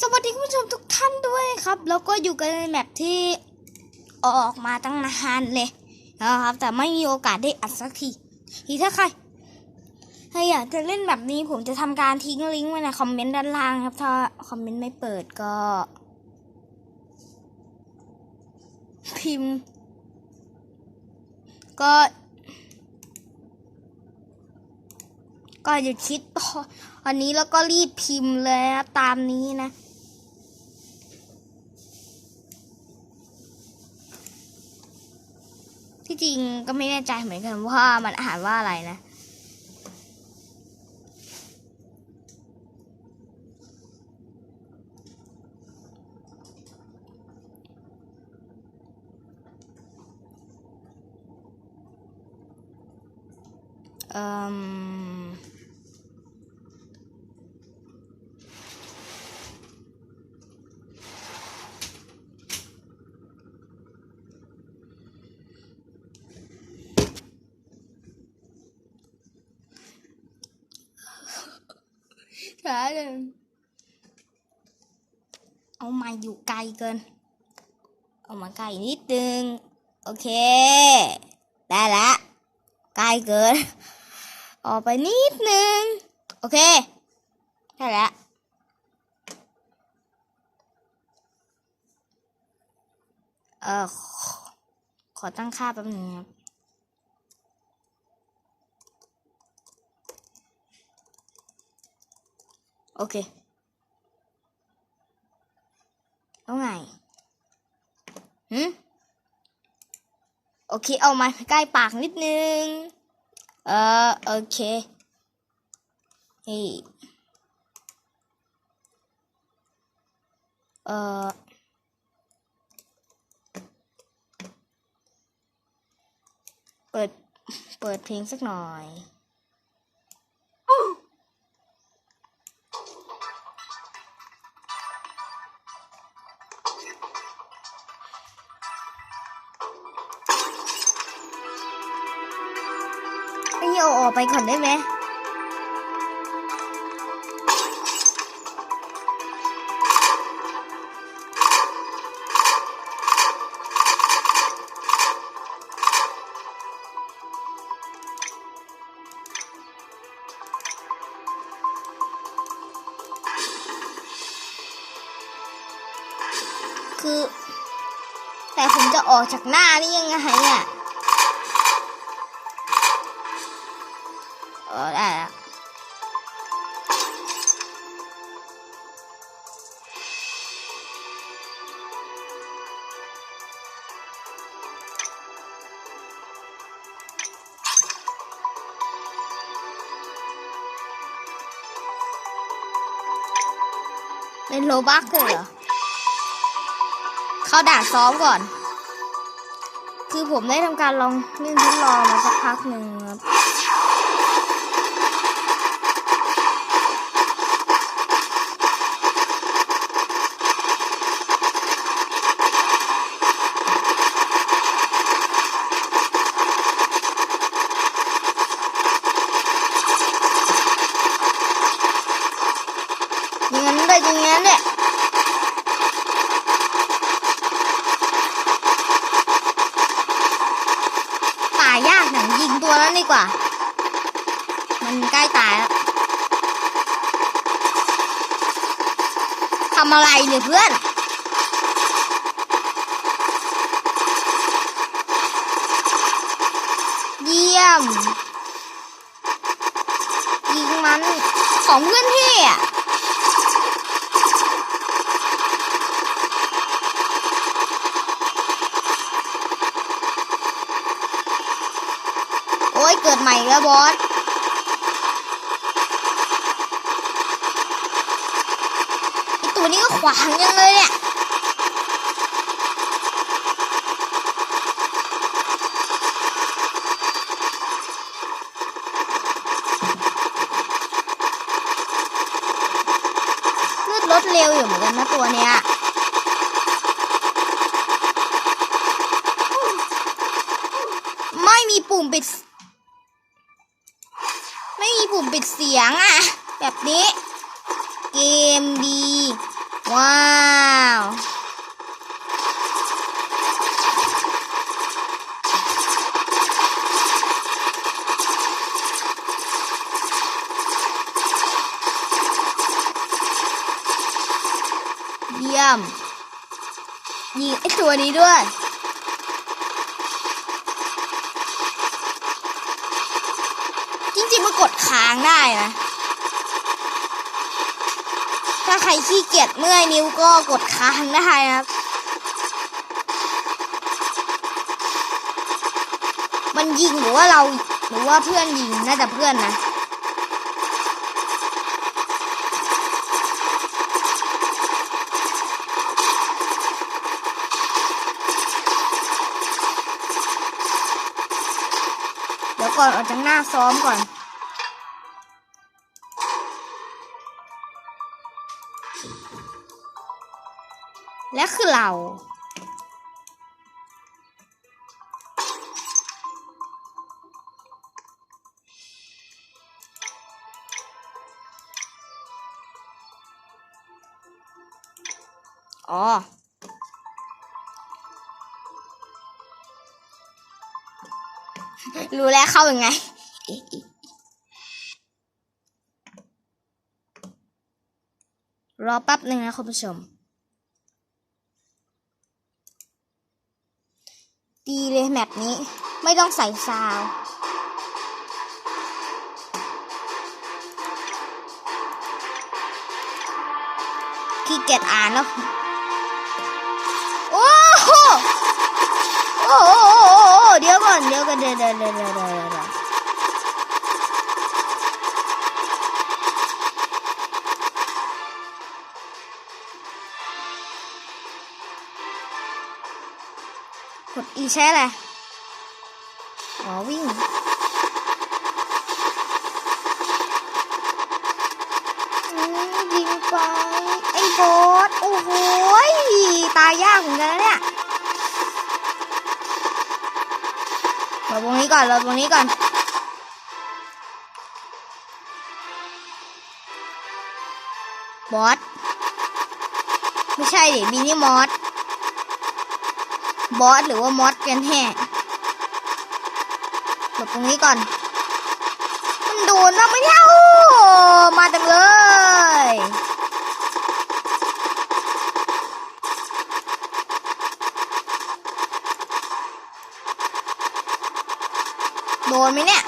สวัสดีคุณผู้ชมทุกท่านด้วยครับ แล้วก็อยู่กันในแมปที่ออกมาตั้งนานเลยนะครับ แต่ไม่มีโอกาสได้อัดสักทีทีถ้าใครถ้าอยากจะเล่นแบบนี้ผมจะทำการทิ้งลิงก์ไว้ในคอมเมนต์ด้านล่างครับ ถ้าคอมเมนต์ไม่เปิดก็ พิมพ์ ก็ ก็อย่าคิดต่ออันนี้แล้วก็รีบพิมพ์เลยตามนี้นะ จริงก็ไม่แน่ใจเหมือนกันว่ามันอาหารว่าอะไรนะเาเลยเอามาอยู่ไกลเกิน เอามาไกลนิดนึง โอเค ได้ละไกลเกิน ออกไปนิดนึง โอเค ได้แล้วเออขอตั้งค่าแป๊บนึงครับ โอ เค เอาไงหืมโอเค เอามาใกล้ปากนิดนึง เออโอเคเฮ้เออเปิด เปิดเพลงสักหน่อย เอาออกไปก่อนได้ไหมคือ แต่ผมจะออกจากหน้านี่ยังไงอะ ออได้แล้วเป็นโลบักเลยเหรอ เข้าด่านซ้อมก่อน คือผมได้ทำการลองเล่นทดลองมาสักพักหนึ่งครับ อย่างนั้เลยอย่างนั้นเนี่ยตายยากหนังยิงตัวนั้นดีกว่า มันใกล้ตายแล้วทำอะไรเนี่ยเพื่อนเยี่ยม ยิงมัน ของเพื่อนพี่อะ ยเกิดใหม่แล้วบอสไอตัวนี้ก็ขวางยังเลยเนี่ยเลืดลดเร็วอยู่เหมือนกันนะตัวเนี้ยไม่มีปุ่มปิด ปุ่มปิดเสียงอะแบบนี้ เกมดี ว้าวเยี่ยมยิงไอตัวนี้ด้วย จริงๆมันกดค้างได้นะ ถ้าใครขี้เกียจเมื่อยนิ้วก็กดค้างได้นะครับ มันยิงหรือว่าเราหรือว่าเพื่อนยิงน่าจะเพื่อนนะ ก่อนออกจากหน้าซ้อมก่อน และคือเราอ๋อ รู้แล้วเข้ายังไง รอแป๊บหนึ่งนะคุณผู้ชม ดีเลยแมปนี้ไม่ต้องใส่ซาวขี้เกียจอ่านแล้ว โอ้โหโอ้โหโอ้โหโอ้โห เดี๋ยวก่อน เดี๋ยวก่อนเดี๋ยวเดี๋ยวเดี๋ยวเดี๋ยวกดอีใช่อะไรอ๋อวิ่งยิงไป ไอ้โบสโอ้โหตายยากเหมือนกันเนี่ย ราตรงนี้ก่อนเราตรงนี้ก่อนบอสไม่ใช่ดิมินิมอสบอสหรือว่ามอสกันแท้หลบตรงนี้ก่อน มันโดนนะไม่เท่ามาเต็มเลย โดนไหมเนี่ย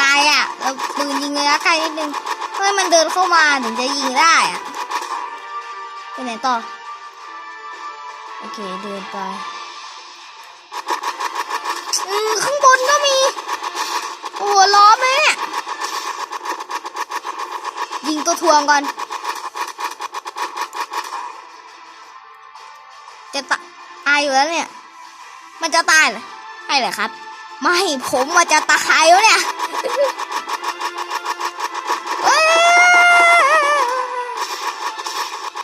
ตายอะเราปืนยิงระยะไกลนิดนึงเพื่อให้มันเดินเข้ามาถึงจะยิงได้อะไปไหนต่อโอเคเดินไปอืมข้างบนก็มีโอ้โหล้อมเลยเนี่ยยิงตัวทวงก่อนจะตายอยู่แล้วเนี่ย มันจะตายเหรอใช่เหรอครับ ไม่ผมว่าจะตายแล้วเนี่ย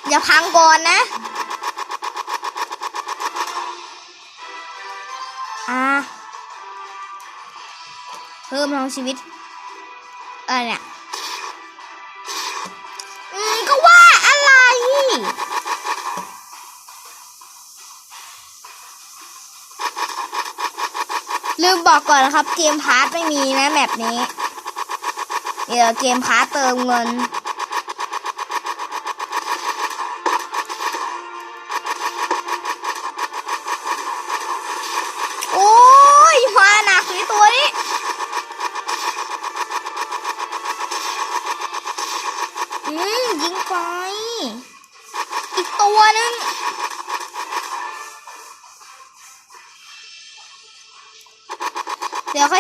อย่าพังก่อนนะ อ่า เพิ่มพลังชีวิต เออเนี่ย ลืมบอกก่อนนะครับ เกมพาร์ทไม่มีนะแมปนี้ เดี๋ยวเกมพาร์ทเติมเงิน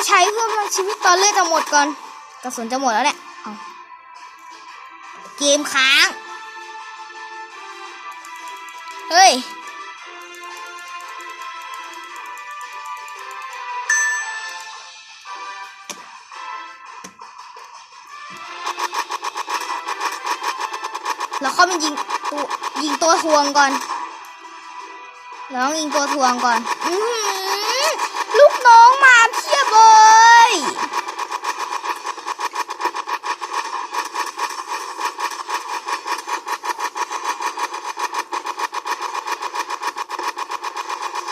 ใช้เพื่อพลังชีวิตตอนเลือดจะหมดก่อน กระสุนจะหมดแล้วแหละเอาเกมค้าง เฮ้ยแล้วเขามันยิงตัวยิงตัวทวงก่อนแล้วต้องยิงตัวทวงก่อน อือหือลูกน้องมา ย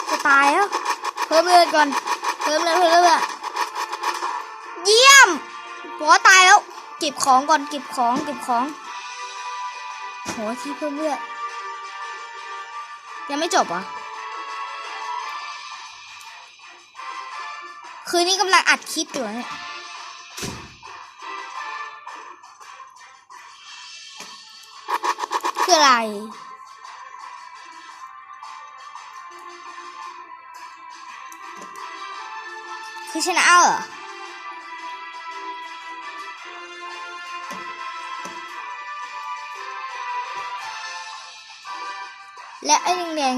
จะตายแล้วเพิ่มเลือดก่อน เพิ่มเลือดเพิ่มเลือดเยี่ยมหัวตายแล้ว เก็บของก่อน เก็บของ เก็บของหัวที่เพิ่มเลือดยังไม่จบอะ คืนนี้กำลังอัดคลิปอยู่เนี่ยคืออะไร คือชนะเหรอและไอ้แดง